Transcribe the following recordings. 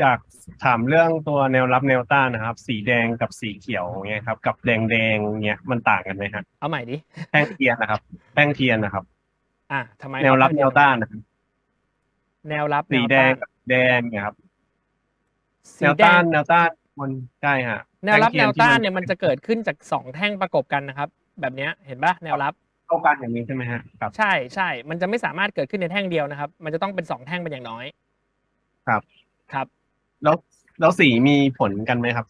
อยากถามเรื่องตัวแนวรับแนวต้านนะครับ สีแดงกับสีเขียวเงี้ยครับกับแดงแดงๆเงี้ยมันต่างกันไหมฮะเอาใหม่ดิแท่งเทียนนะครับแท่งเทียนนะครับ อะทำไมแนวรับแนวต้านนะครับแนวรับสีนวแดต้างนกับแดงเนี่ยครับสีแนวแดต้างนแนวต้านมันใช่ฮะแนวรับท่แนงวทีต้านที่เนี่ยมันจะเกิดขึ้นจากสองแท่งประกบกันนะครับ แบบเนี้ยเห็นปะแนวรับเข้ากันอย่างนี้ใช่ไหมฮะครับใช่ใช่มันจะไม่สามารถเกิดขึ้นในแท่งเดียวนะครับ มันจะต้องเป็นสองแท่งเป็นอย่างน้อย ครับครับ แล้วแล้วสีมีผลกันไหมครับ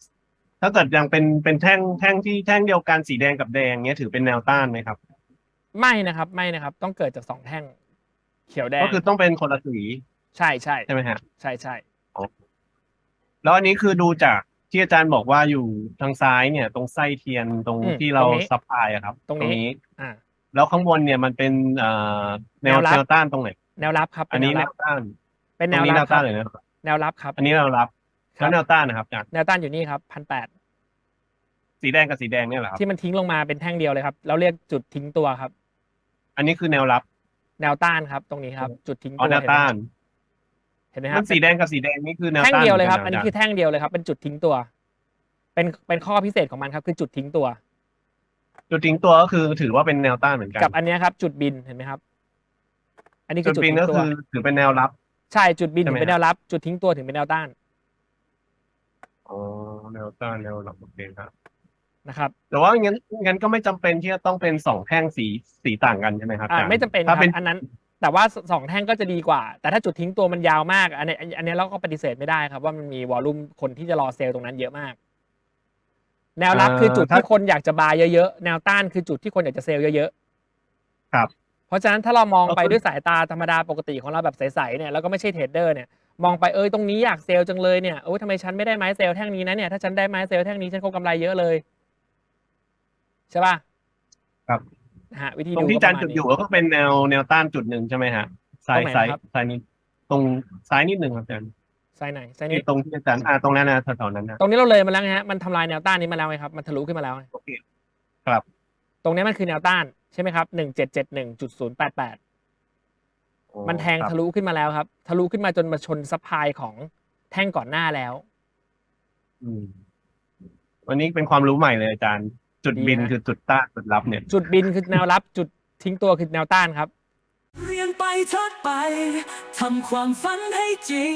ถ้าเกิดยังเป็นเป็นแท่งแท่งที่แท่งเดียวกันสีแดงกับแดงเนี้ยถือเป็นแนวต้านไหมครับ ไม่นะครับ ไม่นะครับ ต้องเกิดจากสองแท่ง เขียวแดงก็คือต้องเป็นคนละสีใช่ใช่ใช่ไหมฮะใช่ใช่แล้วอันนี้คือดูจากที่อาจารย์บอกว่าอยู่ทางซ้ายเนี่ย ตรงไส้เทียนตรงอืมที่เราตรงนี้ซัพพลายอะครับ ตรงนี้อ่าแล้วข้างบนเนี่ยมันเป็นเอ่อแนวแนวรับแนวต้านตรงไหนแนวรับครับ อัเป็นนนี้แนวแนรับวต้าน เป็นตแนรงวนี้รัแนบวคต้ารันบเลยนะครับ แนวรับครับ อันนี้แนวรับครัแล้บวแนวต้านนะครับอาจารย์แนวต้านอยู่นี่ครับพันแปดสีแดงกับสีแดงเนี่ยเหรอครับ ที่มันทิ้งลงมาเป็นแท่งเดียวเลยครับ เราเรียกจุดทิ้งตัวครับ อันนี้คือแนวรับ แนวต้านครับ ตรงนี้ครับ จุดทิ้งอ๋อตัวแนวต้านเห็นไหมคมัรับนสีแดงกับสีแดงนี่คือแนวแท่งต้านเดียวเลยครับหอัมืนกันี้อาคือจารย์แท่งเดียวเลยครับ เป็นจุดทิ้งตัว เป็นเป็นข้อพิเศษของมันครับ คือจุดทิ้งตัว จุดทิ้งตัวก็คือถือว่าเป็นแนวต้านเหมือนกันกับอันเนี้ยครับ จุดบินเห็นไหมครับ อันนี้คืจุอดจุดบินทิ้ก็งตัว คือถือเป็นแนวรับ ใช่จุดบินใช่ถึไหมงเป็นแนวรับ จุดทิ้งตัวถึงเป็นแนวต้านอ๋อแนวต้านแนวรับโอเคครับนะครับแต่ว่างั้นงั้นก็ไม่จำเป็นที่จะต้องเป็นสองแท่งสีสีต่างกันใช่ไหมครับอ่าอาจารย์ไม่จำเป็นคถ้ารับเป็นอันนั้น แต่ว่าสองแท่งก็จะดีกว่า แต่ถ้าจุดทิ้งตัวมันยาวมาก อันเนี้ยอันเนี้ยเราก็ปฏิเสธไม่ได้ครับ ว่ามันมีวอลลุ่มคนที่จะรอเซลล์ตรงนั้นเยอะมาก แนวรับคือจุดที่คนอยากจะบายเยอะๆแนวต้านคือจุดที่คนอยากจะเซลล์เยอะครับๆ เพราะฉะนั้นถ้าเรามองไปก็คือด้วยสายตาธรรมดาปกติของเราแบบใสๆเนี่ยแล้วก็ไม่ใช่เทรดเดอร์เนี่ยมองไปเอ้ยตรงนี้อยากเซลล์จังเลยเนี่ยโอ้ยทำไมฉันไม่ได้ไม้เซลล์แท่งนี้นะเนี่ยถ้าฉันได้ไม้เซลล์แท่งนี้ฉันคงกำไรเยอะเลยใช่ป่ะครับนะฮะวิธีตรงดูที่ก็อาจารย์ประจุมาดณอยู่นี้ก็เป็นแนวแนวต้านจุดหนึ่งใช่ไหมฮะซ้ายตรงไหนซ้ายนะครับซ้ายนิดตรงซ้ายนิดหนึ่งครับอาจารย์ไซน์ไหนไซน์นี้ที่ตรงที่อาจารย์อ่าตรงนั้นนะแถวๆนั้นนะตรงนี้เราเลยมาแล้วไงฮะมันทำลายแนวต้านนี้มาแล้วไงครับ มันทะลุขึ้นมาแล้วไงโอเคครับ ตรงนี้มันคือแนวต้าน ใช่ไหมครับหนึ่งเจ็ดเจ็ดหนึ่งจุดศูนย์แปดแปดอ๋อมันแทงครับทะลุขึ้นมาแล้วครับ ทะลุขึ้นมาจนมาชนซัพพลายของแท่งก่อนหน้าแล้วอืมวันนี้เป็นความรู้ใหม่เลยอาจารย์ จุดดีบินนะคือจุดต้านจุดรับเนี่ย จุดบินคือแนวรับ จุดทิ้งตัวคือแนวต้านครับ เรียนไปเทิดไปทำความฝันให้จริง